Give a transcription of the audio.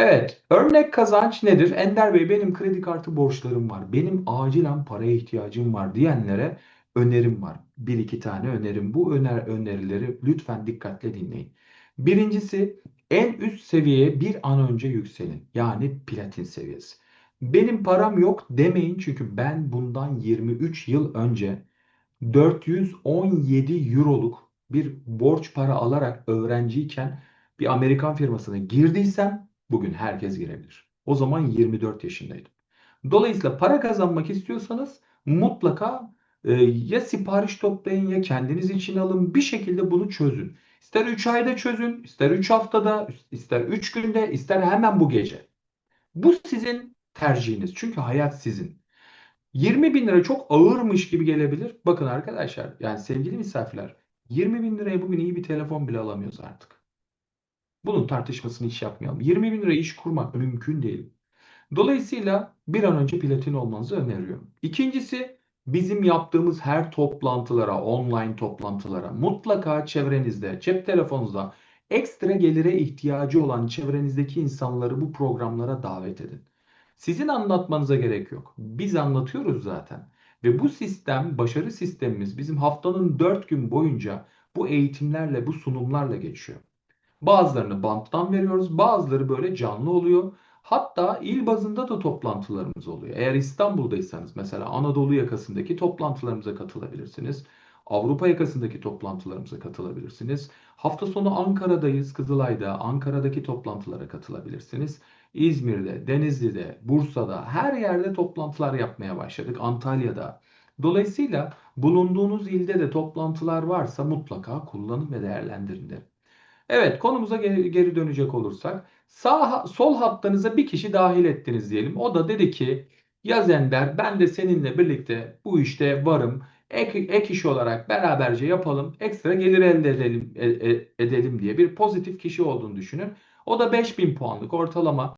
Evet, örnek kazanç nedir? Ender Bey benim kredi kartı borçlarım var. Benim acilen paraya ihtiyacım var diyenlere önerim var. Bir iki tane önerim. Bu öner önerileri lütfen dikkatle dinleyin. Birincisi en üst seviyeye bir an önce yükselin. Yani platin seviyesi. Benim param yok demeyin çünkü ben bundan 23 yıl önce 417 euroluk bir borç para alarak öğrenciyken bir Amerikan firmasına girdiysem bugün herkes girebilir. O zaman 24 yaşındaydım. Dolayısıyla para kazanmak istiyorsanız mutlaka e, ya sipariş toplayın ya kendiniz için alın bir şekilde bunu çözün. İster 3 ayda çözün, ister 3 haftada, ister 3 günde, ister hemen bu gece. Bu sizin tercihiniz. Çünkü hayat sizin. 20 bin lira çok ağırmış gibi gelebilir. Bakın arkadaşlar yani sevgili misafirler 20 bin liraya bugün iyi bir telefon bile alamıyoruz artık. Bunun tartışmasını hiç yapmayalım. 20 bin lira iş kurmak mümkün değil. Dolayısıyla bir an önce platin olmanızı öneriyorum. İkincisi bizim yaptığımız her toplantılara, online toplantılara mutlaka çevrenizde, cep telefonunuzda ekstra gelire ihtiyacı olan çevrenizdeki insanları bu programlara davet edin. Sizin anlatmanıza gerek yok. Biz anlatıyoruz zaten. Ve bu sistem, başarı sistemimiz bizim haftanın 4 gün boyunca bu eğitimlerle, bu sunumlarla geçiyor. Bazılarını banttan veriyoruz, bazıları böyle canlı oluyor. Hatta il bazında da toplantılarımız oluyor. Eğer İstanbul'daysanız mesela Anadolu yakasındaki toplantılarımıza katılabilirsiniz. Avrupa yakasındaki toplantılarımıza katılabilirsiniz. Hafta sonu Ankara'dayız, Kızılay'da. Ankara'daki toplantılara katılabilirsiniz. İzmir'de, Denizli'de, Bursa'da her yerde toplantılar yapmaya başladık. Antalya'da. Dolayısıyla bulunduğunuz ilde de toplantılar varsa mutlaka kullanın ve değerlendirin derim. Evet konumuza geri, dönecek olursak sağ sol hattınıza bir kişi dahil ettiniz diyelim. O da dedi ki Yaz Ender ben de seninle birlikte bu işte varım. Ek, ek iş olarak beraberce yapalım. Ekstra gelir elde edelim, e- e- edelim diye bir pozitif kişi olduğunu düşünün. O da 5000 puanlık ortalama